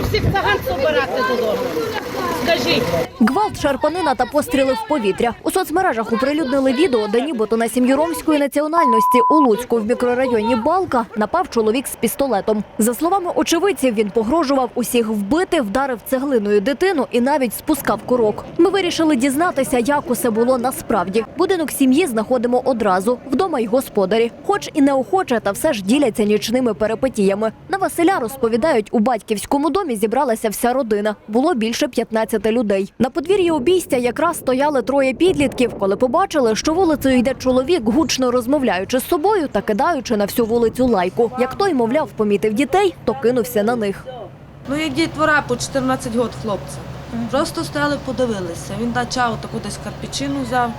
всіх циган собирати додому? Скажіть. Гвалт, шарпанина та постріли в повітря. У соцмережах оприлюднили відео, де нібито на сім'ю ромської національності у Луцьку в мікрорайоні Балка напав чоловік з пістолетом. За словами очевидців, він погрожував усіх вбити, вдарив цеглиною дитину і навіть спускав курок. Ми вирішили дізнатися, як усе було насправді. Будинок сім'ї знаходимо одразу вдома й господарі, хоч і неохоче, та все ж діляться нічними перипетіями. На Василя розповідають, у батьківському домі зібралася вся родина. Було більше 15 людей. Подвір'ї обійстя якраз стояли троє підлітків, коли побачили, що вулицею йде чоловік, гучно розмовляючи з собою та кидаючи на всю вулицю лайку. Як той, мовляв, помітив дітей, то кинувся на них. Ну, як дітвора по 14 років хлопця. Просто стояли, подивилися. Він почав таку десь карпічину взяв,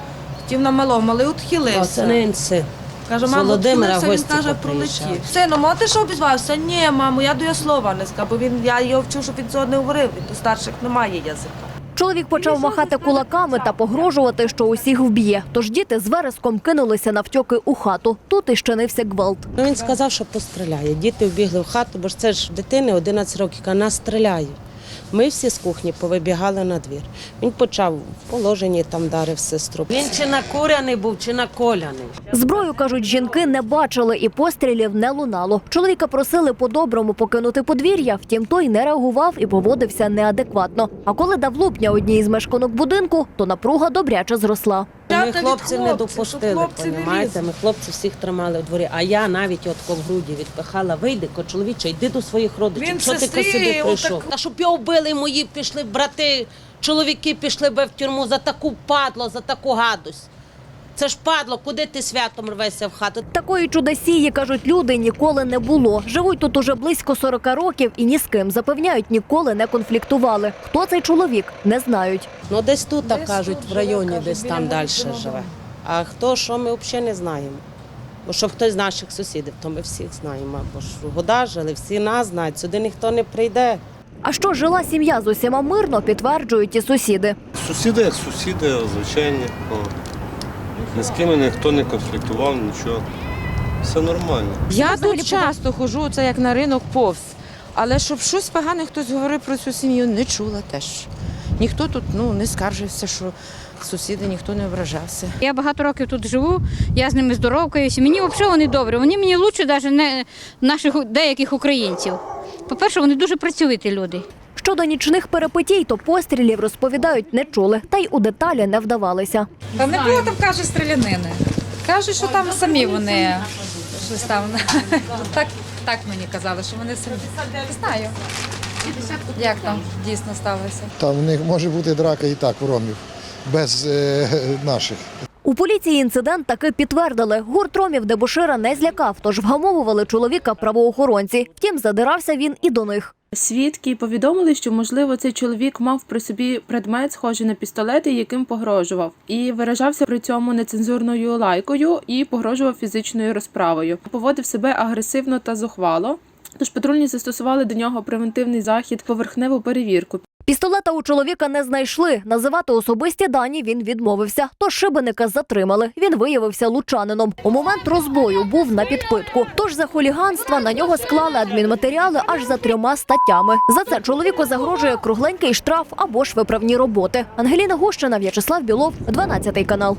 хотів на малому, але відхилився. Це не син. Каже, з мамо, Володимира відхилився, він гості каже, поприїжджали. пролетів. Сину, мо ти що обізвався? Ні, мамо, я до я слова не сказав, бо він, я його вчив, щоб він цього не говорив, він до старших немає язика. Чоловік почав махати кулаками та погрожувати, що усіх вб'є. Тож діти з вереском кинулися навтьоки у хату. Тут і щинився гвалт. Ну, він сказав, що постріляє. Діти вбігли в хату, бо ж це ж дитини 11 років, каже, нас стріляють. Ми всі з кухні повибігали на двір. Він почав в положенні там дарив сестру. Він чи накуряний був, чи наколяний. Зброю, кажуть, жінки не бачили і пострілів не лунало. Чоловіка просили по-доброму покинути подвір'я, втім той не реагував і поводився неадекватно. А коли дав лупня одній із мешканок будинку, то напруга добряче зросла. Ми хлопці хлопців не допустили, хлопці понімаєте? Ми хлопців всіх тримали в дворі. А я навіть от в груді відпихала, вийди, ко чоловіче, йди до своїх родичів. Він що ти сестрі сюди отак- прийшов? Та щоб його вбили, мої пішли брати, чоловіки пішли би в тюрму за таку падло, за таку гадость. Це ж падло, куди ти святом рвешся в хату? Такої чудосії, кажуть люди, ніколи не було. Живуть тут уже близько 40 років і ні з ким запевняють, ніколи не конфліктували. Хто цей чоловік, не знають. Ну десь тут так Десь кажуть, тут в районі, десь там далі живе. А хто що, ми взагалі не знаємо. Бо що хтось з наших сусідів, то ми всіх знаємо. Бо ж года жили, всі нас знають, сюди ніхто не прийде. А що жила сім'я з усіма мирно, підтверджують і сусіди. Сусіди як сусіди, звичайні. Ні з ким ніхто не конфліктував, нічого. Все нормально. Я тут часто ходжу, це як на ринок повз. Але щоб щось погане хтось говорив про цю сім'ю, не чула теж. Ніхто тут ну, не скаржився, що сусіди ніхто не ображався. Я багато років тут живу, я з ними здоровкаюся. Мені взагалі вони добрі. Вони мені лучше навіть не наших деяких українців. По-перше, вони дуже працьовиті люди. Щодо нічних перепитій, то пострілів розповідають не чули, та й у деталі не вдавалися. Та не було там, каже, стрілянини. Кажуть, що там самі вони щось там. Так, так мені казали, що вони самі. Не знаю. Як там дійсно сталося. Там в них може бути драка і так ромів, без е, наших. У поліції інцидент таки підтвердили. Гурт ромів дебошира не злякав, тож вгамовували чоловіка правоохоронці. Втім, задирався він і до них. Свідки повідомили, що можливо цей чоловік мав при собі предмет, схожий на пістолет, яким погрожував, і виражався при цьому нецензурною лайкою і погрожував фізичною розправою. Поводив себе агресивно та зухвало. Тож патрульні застосували до нього превентивний захід поверхневу перевірку. Пістолета у чоловіка не знайшли. Називати особисті дані він відмовився. Тож шибеника затримали. Він виявився лучанином. У момент розбою був на підпитку. Тож за хуліганство на нього склали адмінматеріали аж за трьома статтями. За це чоловіку загрожує кругленький штраф або ж виправні роботи. Ангеліна Гущина, В'ячеслав Білов, 12 канал.